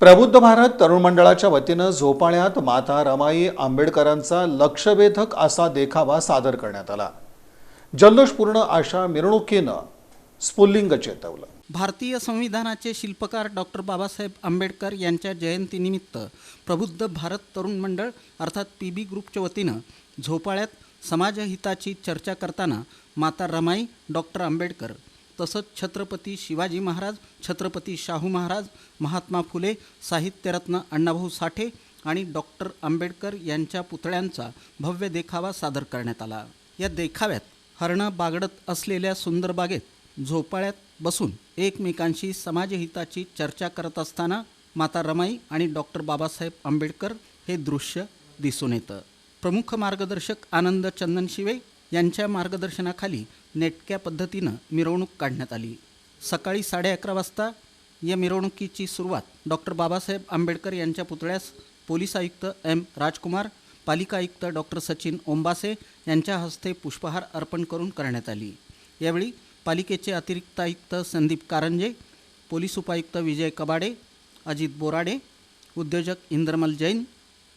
प्रबुद्ध भारत तरुण मंडळाच्या वतीनं झोपाळ्यात माता रमाई आंबेडकरांचा लक्षवेधक असा देखावा सादर करण्यात आला. जल्लोषपूर्ण अशा मिरवणुकीनं स्फुल्लिंग चेतवलं. भारतीय संविधानाचे शिल्पकार डॉक्टर बाबासाहेब आंबेडकर यांच्या जयंतीनिमित्त प्रबुद्ध भारत तरुण मंडळ अर्थात पी बी ग्रुपच्या वतीनं झोपाळ्यात समाजहिताची चर्चा करताना माता रमाई डॉक्टर आंबेडकर तसंच छत्रपती शिवाजी महाराज छत्रपती शाहू महाराज महात्मा फुले साहित्यरत्न अण्णाभाऊ साठे आणि डॉक्टर आंबेडकर यांच्या पुतळ्यांचा भव्य देखावा सादर करण्यात आला. या देखाव्यात हरणं बागडत असलेल्या सुंदर बागेत झोपाळ्यात बसून एकमेकांशी समाजहिताची चर्चा करत असताना माता रमाई आणि डॉक्टर बाबासाहेब आंबेडकर हे दृश्य दिसून येतं. प्रमुख मार्गदर्शक आनंद चंदन शिवे यांच्या मार्गदर्शनाखाली नेटक्या पद्धतीनं मिरवणूक काढण्यात आली. सकाळी साडे अकरा वाजता या मिरवणुकीची सुरुवात डॉक्टर बाबासाहेब आंबेडकर यांच्या पुतळ्यास पोलीस आयुक्त एम. राजकुमार पालिका आयुक्त डॉक्टर सचिन ओंबासे यांच्या हस्ते पुष्पहार अर्पण करून करण्यात आली. यावेळी पालिकेचे अतिरिक्त आयुक्त संदीप कारंजे पोलीस उपायुक्त विजय कबाडे अजित बोराडे उद्योजक इंद्रमल जैन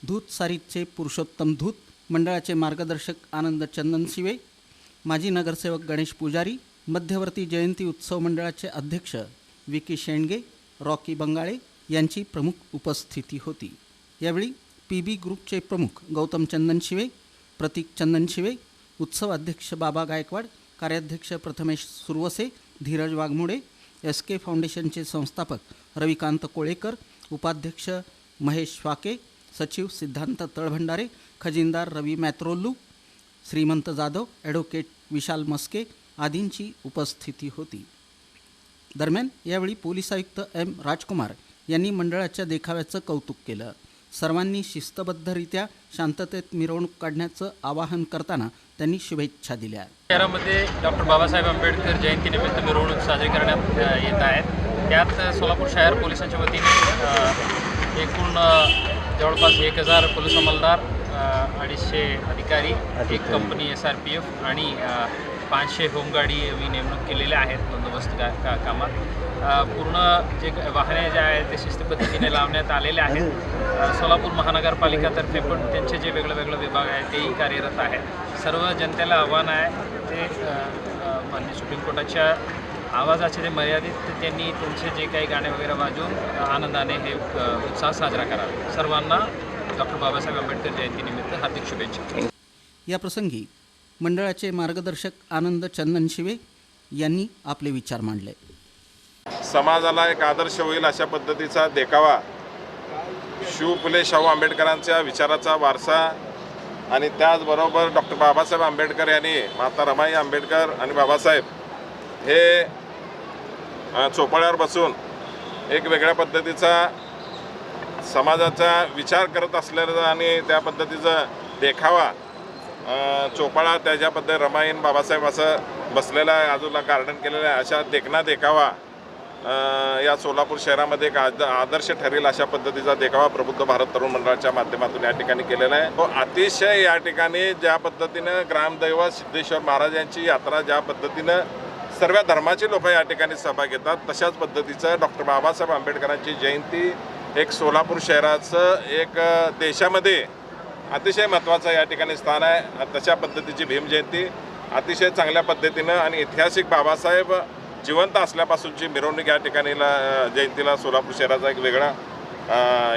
धूत सारीतचे पुरुषोत्तम धूत मंडळाचे मार्गदर्शक आनंद चंदनशिवे माजी नगरसेवक गणेश पुजारी मध्यवर्ती जयंती उत्सव मंडळाचे अध्यक्ष विकी शेंडगे रॉकी बंगाळे यांची प्रमुख उपस्थिती होती. यावेळी पी बी ग्रुपचे प्रमुख गौतम चंदनशिवे प्रतीक चंदनशिवे उत्सव अध्यक्ष बाबा गायकवाड कार्याध्यक्ष प्रथमेश सुरवसे धीरज वाघमोडे एस के फाउंडेशनचे संस्थापक रविकांत कोळेकर उपाध्यक्ष महेश फाके सचिव सिद्धांत तळभंडारे खजिनदार रवी मॅत्रोल्लू श्रीमंत जाधव ॲडव्होकेट विशाल मस्के आदींची उपस्थिती होती. दरम्यान यावेळी पोलीस आयुक्त एम राजकुमार यांनी मंडळाच्या देखाव्याचं कौतुक केलं. सर्वांनी शिस्तबद्धरित्या शांततेत मिरवणूक काढण्याचं आवाहन करताना त्यांनी शुभेच्छा दिल्या. शहरामध्ये डॉक्टर बाबासाहेब आंबेडकर जयंतीनिमित्त मिरवणूक साजरी करण्यात येत आहेत. त्यात सोलापूर शहर पोलिसांच्या वतीने एकूण जवळपास एक हजार पोलीस अंमलदार अडीचशे अधिकारी एक company S R P F आणि पाचशे होमगाडी मी नेमणूक केलेल्या आहेत बंदोबस्त का का कामात. पूर्ण जे वाहने जे आहेत ते शिस्त पद्धतीने लावण्यात आलेले आहेत. सोलापूर महानगरपालिकातर्फे पण त्यांचे जे वेगळे वेगळे विभाग आहेत तेही कार्यरत आहेत. सर्व जनतेला आव्हान आहे ते माननीय सुप्रीम कोर्टाच्या आवाजाचे जे मर्यादित ते त्यांनी त्यांचे जे काही गाणे वगैरे वाजवून अ, आनंदाने हे उत्साह साजरा करावा. सर्वांना डॉक्टर बाबासाहेब आंबेडकर जयंतीनिमित्त हार्दिक शुभेच्छा. या प्रसंगी मंडळाचे मार्गदर्शक आनंद चंदनशिवे यांनी आपले विचार मांडले. समाजाला एक आदर्श होईल अशा पद्धतीचा देखावा शिव फुले शाहू आंबेडकरांच्या विचाराचा वारसा आणि त्याचबरोबर डॉक्टर बाबासाहेब आंबेडकर यांनी माता रमाई आंबेडकर आणि बाबासाहेब हे चोपाळ्यावर बसून एक वेगळ्या पद्धतीचा समाजाचा विचार करत असलेला आणि त्या पद्धतीचा देखावा चोपाळा त्याच्या पद्धती रमाईन बाबासाहेब असं बसलेला आहे आजूला गार्डन केलेलं आहे. अशा देखना देखावा या सोलापूर शहरामध्ये एक आद आदर्श ठरेल अशा पद्धतीचा देखावा प्रबुद्ध भारत तरुण मंडळाच्या माध्यमातून या ठिकाणी केलेला आहे. तो अतिशय या ठिकाणी ज्या पद्धतीनं ग्रामदैवत सिद्धेश्वर महाराज यांची यात्रा ज्या पद्धतीनं सर्व धर्माचे लोक या ठिकाणी सभा घेतात तशाच पद्धतीचं डॉक्टर बाबासाहेब आंबेडकरांची जयंती एक सोलापूर शहराचं एक देशामध्ये अतिशय महत्त्वाचं या ठिकाणी स्थान आहे. तशा पद्धतीची भीम जयंती अतिशय चांगल्या पद्धतीनं आणि ऐतिहासिक बाबासाहेब जिवंत असल्यापासूनची मिरवणूक या ठिकाणीला जयंतीला सोलापूर शहराचा एक वेगळा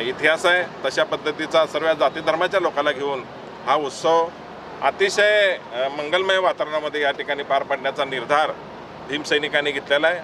इतिहास आहे. तशा पद्धतीचा सर्व जाती धर्माच्या लोकांना घेऊन हा उत्सव अतिशय मंगलमय वातावरणामध्ये या ठिकाणी पार पाडण्याचा निर्धार भीमसैनिकांनी घेतलेला आहे.